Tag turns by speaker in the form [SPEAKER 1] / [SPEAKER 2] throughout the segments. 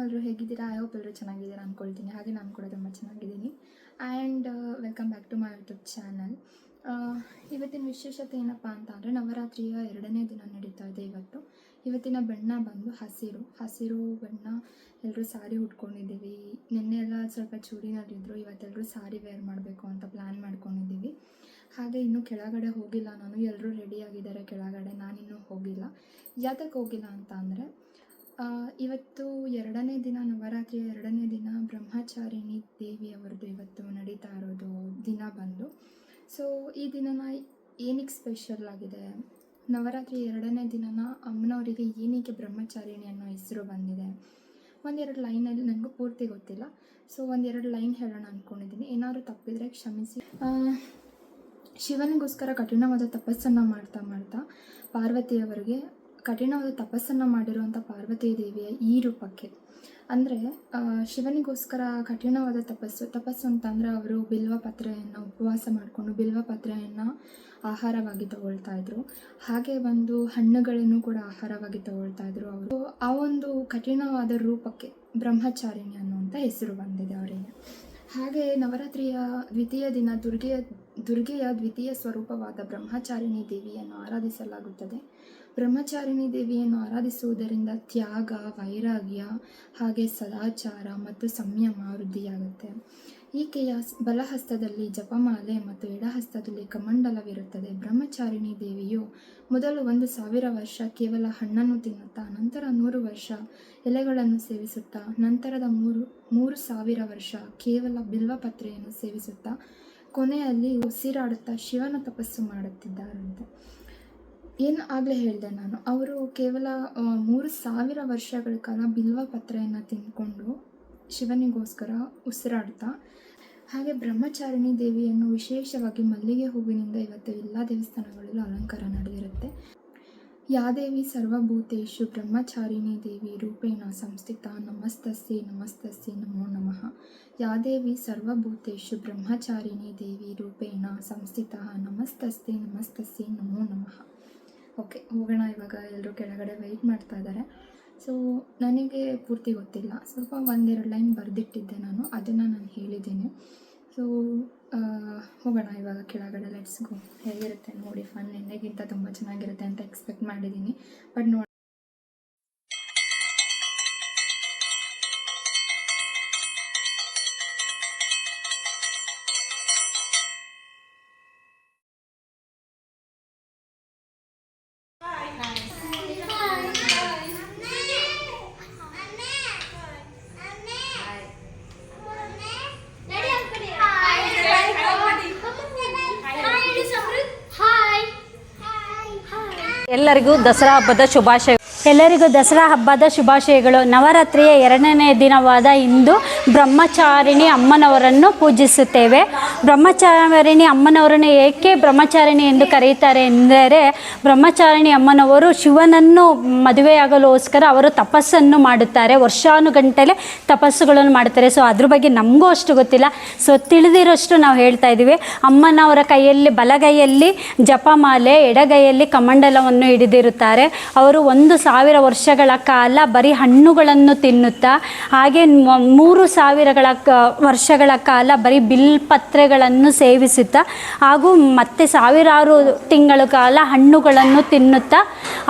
[SPEAKER 1] ಎಲ್ಲರೂ ಹೇಗಿದ್ದೀರಾ? I hope ಎಲ್ಲರೂ ಚೆನ್ನಾಗಿದ್ದೀರಾ ಅಂದ್ಕೊಳ್ತೀನಿ ಹಾಗೆ ನಾನು ಕೂಡ ತುಂಬ ಚೆನ್ನಾಗಿದ್ದೀನಿ. And welcome back to my YouTube channel ಇವತ್ತಿನ ವಿಶೇಷತೆ ಏನಪ್ಪ ಅಂತ ಅಂದರೆ ನವರಾತ್ರಿಯ ಎರಡನೇ ದಿನ ನಡೀತಾ ಇದೆ ಇವತ್ತು. ಇವತ್ತಿನ ಬಣ್ಣ ಬಂದು ಹಸಿರು. ಹಸಿರು ಬಣ್ಣ ಎಲ್ಲರೂ ಸಾರಿ ಉಟ್ಕೊಂಡಿದ್ದೀವಿ. ನಿನ್ನೆ ಎಲ್ಲ ಸ್ವಲ್ಪ ಚೂಡಿನಲ್ಲಿದ್ದರು ಇವತ್ತೆಲ್ಲರೂ ಸಾರಿ ವೇರ್ ಮಾಡಬೇಕು ಅಂತ ಪ್ಲ್ಯಾನ್ ಮಾಡ್ಕೊಂಡಿದ್ದೀವಿ. ಹಾಗೆ ಇನ್ನೂ ಕೆಳಗಡೆ ಹೋಗಿಲ್ಲ ನಾನು. ಎಲ್ಲರೂ ರೆಡಿಯಾಗಿದ್ದಾರೆ ಕೆಳಗಡೆ. ನಾನಿನ್ನೂ ಹೋಗಿಲ್ಲ. ಯಾತಕ್ಕೆ ಹೋಗಿಲ್ಲ ಅಂತ ಅಂದರೆ ಇವತ್ತು ಎರಡನೇ ದಿನ ನವರಾತ್ರಿಯ ಎರಡನೇ ದಿನ ಬ್ರಹ್ಮಚಾರಿಣಿ ದೇವಿ ದೇವಿಯವರದ್ದು ಇವತ್ತು ನಡೀತಾ ಇರೋದು ದಿನ ಬಂದು. ಸೊ ಈ ದಿನನ ಏನಕ್ಕೆ ಸ್ಪೆಷಲ್ ಆಗಿದೆ? ನವರಾತ್ರಿ ಎರಡನೇ ದಿನನ ಅಮ್ಮನವರಿಗೆ ಏನಕ್ಕೆ ಬ್ರಹ್ಮಚಾರಿಣಿ ಅನ್ನೋ ಹೆಸರು ಬಂದಿದೆ? ಒಂದೆರಡು ಲೈನಲ್ಲಿ ನನಗೂ ಪೂರ್ತಿ ಗೊತ್ತಿಲ್ಲ. ಸೊ ಒಂದೆರಡು ಲೈನ್ ಹೇಳೋಣ ಅಂದ್ಕೊಂಡಿದ್ದೀನಿ ಏನಾದರೂ ತಪ್ಪಿದರೆ ಕ್ಷಮಿಸಿ. ಶಿವನಿಗೋಸ್ಕರ ಕಠಿಣವಾದ ತಪಸ್ಸನ್ನು ಮಾಡ್ತಾ ಮಾಡ್ತಾ ಪಾರ್ವತಿಯವರಿಗೆ ಕಠಿಣವಾದ ತಪಸ್ಸನ್ನು ಮಾಡಿರುವಂಥ ಪಾರ್ವತಿ ದೇವಿಯ ಈ ರೂಪಕ್ಕೆ. ಅಂದರೆ ಶಿವನಿಗೋಸ್ಕರ ಕಠಿಣವಾದ ತಪಸ್ಸು ತಪಸ್ಸು ಅಂತಂದರೆ ಅವರು ಬಿಲ್ವ ಪತ್ರೆಯನ್ನು, ಉಪವಾಸ ಮಾಡಿಕೊಂಡು ಬಿಲ್ವ ಪತ್ರೆಯನ್ನು ಆಹಾರವಾಗಿ ತಗೊಳ್ತಾ ಇದ್ರು. ಹಾಗೆ ಒಂದು ಹಣ್ಣುಗಳನ್ನು ಕೂಡ ಆಹಾರವಾಗಿ ತಗೊಳ್ತಾ ಇದ್ರು ಅವರು. ಆ ಒಂದು ಕಠಿಣವಾದ ರೂಪಕ್ಕೆ ಬ್ರಹ್ಮಚಾರಿಣಿ ಅನ್ನುವಂಥ ಹೆಸರು ಬಂದಿದೆ ಅವರಿಗೆ. ಹಾಗೆ ನವರಾತ್ರಿಯ ದ್ವಿತೀಯ ದಿನ ದುರ್ಗೆಯ ದುರ್ಗೆಯ ದ್ವಿತೀಯ ಸ್ವರೂಪವಾದ ಬ್ರಹ್ಮಚಾರಿಣಿ ದೇವಿಯನ್ನು ಆರಾಧಿಸಲಾಗುತ್ತದೆ. ಬ್ರಹ್ಮಚಾರಿಣಿ ದೇವಿಯನ್ನು ಆರಾಧಿಸುವುದರಿಂದ ತ್ಯಾಗ, ವೈರಾಗ್ಯ ಹಾಗೆ ಸದಾಚಾರ ಮತ್ತು ಸಂಯಮ ವೃದ್ಧಿಯಾಗುತ್ತೆ. ಈಕೆಯ ಬಲಹಸ್ತದಲ್ಲಿ ಜಪಮಾಲೆ ಮತ್ತು ಎಡಹಸ್ತದಲ್ಲಿ ಕಮಂಡಲವಿರುತ್ತದೆ. ಬ್ರಹ್ಮಚಾರಿಣಿ ದೇವಿಯು ಮೊದಲು ಒಂದು ಸಾವಿರ ವರ್ಷ ಕೇವಲ ಹಣ್ಣನ್ನು ತಿನ್ನುತ್ತಾ, ನಂತರ ನೂರು ವರ್ಷ ಎಲೆಗಳನ್ನು ಸೇವಿಸುತ್ತಾ, ನಂತರದ ಮೂರು ಮೂರು ಸಾವಿರ ವರ್ಷ ಕೇವಲ ಬಿಲ್ವಪತ್ರೆಯನ್ನು ಸೇವಿಸುತ್ತಾ, ಕೊನೆಯಲ್ಲಿ ಉಸಿರಾಡುತ್ತಾ ಶಿವನ ತಪಸ್ಸು ಮಾಡುತ್ತಿದ್ದಾರಂತೆ. ಏನು ಆಗಲೇ ಹೇಳಿದೆ ನಾನು, ಅವರು ಕೇವಲ ಮೂರು ಸಾವಿರ ವರ್ಷಗಳ ಕಾಲ ಬಿಲ್ವ ಪತ್ರೆಯನ್ನು ತಿಂದ್ಕೊಂಡು ಶಿವನಿಗೋಸ್ಕರ ಉಸಿರಾಡ್ತಾ, ಹಾಗೆ ಬ್ರಹ್ಮಚಾರಿಣಿ ದೇವಿಯನ್ನು ವಿಶೇಷವಾಗಿ ಮಲ್ಲಿಗೆ ಹೂವಿನಿಂದ ಇವತ್ತು ಎಲ್ಲ ದೇವಸ್ಥಾನಗಳಲ್ಲೂ ಅಲಂಕಾರ ನಡೆದಿರುತ್ತೆ. ಯಾದೇವಿ ಸರ್ವಭೂತೇಶು ಬ್ರಹ್ಮಚಾರಿಣಿ ದೇವಿ ರೂಪೇಣ ಸಂಸ್ಥಿತ ನಮಸ್ತಸ್ಯ ನಮಸ್ತಸ್ಯ ನಮೋ ನಮಃ. ಯಾದೇವಿ ಸರ್ವಭೂತೇಶು ಬ್ರಹ್ಮಚಾರಿಣಿ ದೇವಿ ರೂಪೇಣ ಸಂಸ್ಥಿತ ನಮಸ್ತಸ್ಯ ನಮಸ್ತಸ್ಯ ನಮೋ ನಮಃ. ಓಕೆ, ಹೋಗೋಣ ಇವಾಗ. ಎಲ್ಲರೂ ಕೆಳಗಡೆ ವೆಯ್ಟ್ ಮಾಡ್ತಾ ಇದ್ದಾರೆ ಸೊ ನನಗೆ ಪೂರ್ತಿ ಗೊತ್ತಿಲ್ಲ. ಸ್ವಲ್ಪ ಒಂದೆರಡು ಲೈನ್ ಬರೆದಿಟ್ಟಿದ್ದೆ ನಾನು. ಅದನ್ನು ನಾನು ಹೇಳಿದ್ದೀನಿ. ಸೊ ಹೋಗೋಣ ಇವಾಗ ಕೆಳಗಡೆ. ಲೆಟ್ಸ್ ಗೋ ಹೇಗಿರುತ್ತೆ ನೋಡಿ ಫನ್ ನಿನ್ನೆಗಿಂತ ತುಂಬ ಚೆನ್ನಾಗಿರುತ್ತೆ ಅಂತ ಎಕ್ಸ್ಪೆಕ್ಟ್ ಮಾಡಿದ್ದೀನಿ. ಬಟ್ ನೋಡಿ
[SPEAKER 2] ಎಲ್ಲರಿಗೂ ದಸರಾ ಹಬ್ಬದ ಶುಭಾಶಯ
[SPEAKER 3] ಎಲ್ಲರಿಗೂ ದಸರಾ ಹಬ್ಬದ ಶುಭಾಶಯಗಳು. ನವರಾತ್ರಿಯ ಎರಡನೇ ದಿನವಾದ ಇಂದು ಬ್ರಹ್ಮಚಾರಿಣಿ ಅಮ್ಮನವರನ್ನು ಪೂಜಿಸುತ್ತೇವೆ. ಬ್ರಹ್ಮಚಾರಿಣಿ ಅಮ್ಮನವರನ್ನು ಏಕೆ ಬ್ರಹ್ಮಚಾರಿಣಿ ಎಂದು ಕರೆಯುತ್ತಾರೆ ಎಂದರೆ, ಬ್ರಹ್ಮಚಾರಿಣಿ ಅಮ್ಮನವರು ಶಿವನನ್ನು ಮದುವೆಯಾಗಲೋಸ್ಕರ ಅವರು ತಪಸ್ಸನ್ನು ಮಾಡುತ್ತಾರೆ. ವರ್ಷಾನುಗಂಟಲೆ ತಪಸ್ಸುಗಳನ್ನು ಮಾಡ್ತಾರೆ ಸೊ ಅದ್ರ ಬಗ್ಗೆ ನಮಗೂ ಅಷ್ಟು ಗೊತ್ತಿಲ್ಲ. ಸೊ ತಿಳಿದಿರೋಷ್ಟು ನಾವು ಹೇಳ್ತಾ ಇದ್ದೀವಿ. ಅಮ್ಮನವರ ಕೈಯಲ್ಲಿ, ಬಲಗೈಯಲ್ಲಿ ಜಪಮಾಲೆ, ಎಡಗೈಯಲ್ಲಿ ಕಮಂಡಲವನ್ನು ಹಿಡಿದಿರುತ್ತಾರೆ. ಅವರು ಒಂದು ಸಾವಿರ ವರ್ಷಗಳ ಕಾಲ ಬರೀ ಹಣ್ಣುಗಳನ್ನು ತಿನ್ನುತ್ತಾ, ಹಾಗೆ ಮೂರು ಸಾವಿರಗಳ ವರ್ಷಗಳ ಕಾಲ ಬರೀ ಬಿಲ್ಪತ್ರೆಗಳನ್ನು ಸೇವಿಸುತ್ತಾ, ಹಾಗೂ ಮತ್ತೆ ಸಾವಿರಾರು ತಿಂಗಳ ಕಾಲ ಹಣ್ಣುಗಳನ್ನು ತಿನ್ನುತ್ತಾ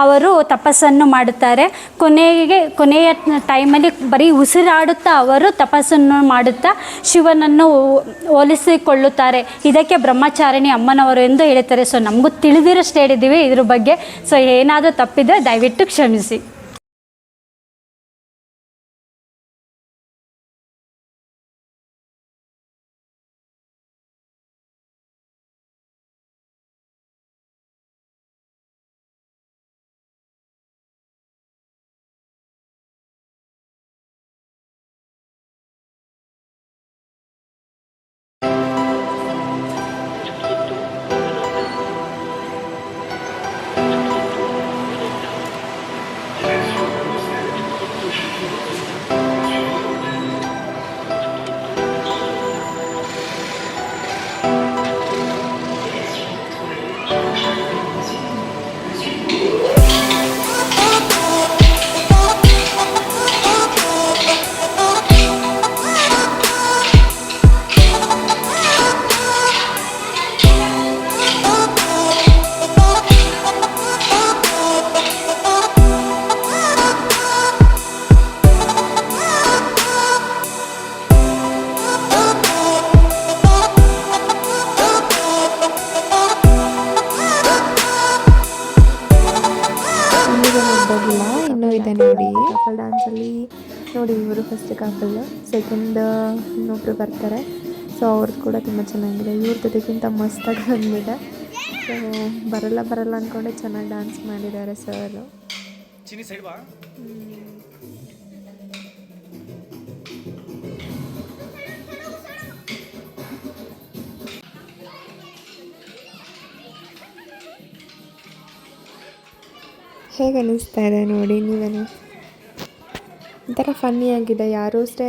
[SPEAKER 3] ಅವರು ತಪಸ್ಸನ್ನು ಮಾಡುತ್ತಾರೆ. ಕೊನೆಗೆ, ಕೊನೆಯ ಟೈಮಲ್ಲಿ ಬರೀ ಉಸಿರಾಡುತ್ತಾ ಅವರು ತಪಸ್ಸನ್ನು ಮಾಡುತ್ತಾ ಶಿವನನ್ನು ಹೋಲಿಸಿಕೊಳ್ಳುತ್ತಾರೆ. ಇದಕ್ಕೆ ಬ್ರಹ್ಮಚಾರಿಣಿ ಅಮ್ಮನವರು ಎಂದು ಹೇಳುತ್ತಾರೆ ಸೊ ನಮಗೂ ತಿಳಿದಿರೋಷ್ಟು ಹೇಳಿದ್ದೀವಿ. ಇದ್ರ ಬಗ್ಗೆ ಸೊ ಏನಾದರೂ ತಪ್ಪಿದ್ರೆ ದಯವಿಟ್ಟು ഷമിസി ಕ್ಷಮಿಸಿ
[SPEAKER 4] ನೋಡಿ ಇವರು ಫಸ್ಟ್ ಕಪಲ್ ಸೆಕೆಂಡ್ ನೋಟ್ರು ಬರ್ತಾರೆ. ಸೊ ಅವ್ರದ್ದು ಕೂಡ ತುಂಬ ಚೆನ್ನಾಗಿದೆ. ಇವ್ರ ಜೊತೆಗಿಂತ ಮಸ್ತಾಗಿ ಬಂದಿದೆ. ಸೊ ಬರಲ್ಲ ಬರಲ್ಲ ಅಂದ್ಕೊಂಡೆ ಚೆನ್ನಾಗಿ ಡ್ಯಾನ್ಸ್ ಮಾಡಿದ್ದಾರೆ ಸರ್ ಹೇಗೆ ಅನ್ನಿಸ್ತಾ ಇದೆ ನೋಡಿ ನೀವೇನು ಒಂಥರ ಫನ್ನಿಯಾಗಿದೆ ಯಾರೂ ಅಷ್ಟೇ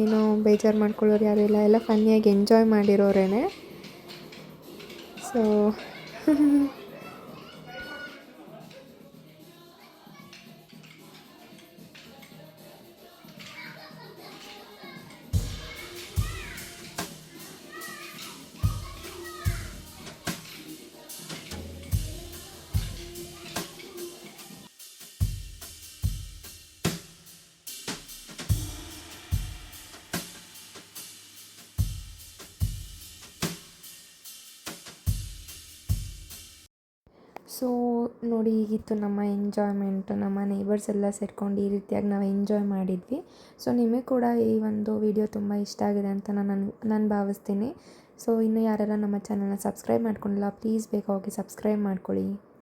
[SPEAKER 4] ಏನೋ ಬೇಜಾರು ಮಾಡ್ಕೊಳ್ಳೋರು ಯಾರೂ ಇಲ್ಲ. ಎಲ್ಲ ಫನ್ನಿಯಾಗಿ ಎಂಜಾಯ್ ಮಾಡಿರೋರೇ ಸೊ ಸೊ ನೋಡಿ ಹೀಗಿತ್ತು ನಮ್ಮ ಎಂಜಾಯ್ಮೆಂಟು ನಮ್ಮ ನೇಬರ್ಸ್ ಎಲ್ಲ ಸೇರ್ಕೊಂಡು ಈ ರೀತಿಯಾಗಿ ನಾವು ಎಂಜಾಯ್ ಮಾಡಿದ್ವಿ. ಸೊ ನಿಮಗೆ ಕೂಡ ಈ ಒಂದು ವಿಡಿಯೋ ತುಂಬ ಇಷ್ಟ ಆಗಿದೆ ಅಂತ ನಾನು ನಾನು ಭಾವಿಸ್ತೀನಿ. ಸೊ ಇನ್ನು ಯಾರೆಲ್ಲ ನಮ್ಮ ಚಾನಲ್ನ ಸಬ್ಸ್ಕ್ರೈಬ್ ಮಾಡ್ಕೊಂಡಿಲ್ಲ ಪ್ಲೀಸ್ ಬೇಗ ಹೋಗಿ ಸಬ್ಸ್ಕ್ರೈಬ್ ಮಾಡ್ಕೊಳ್ಳಿ.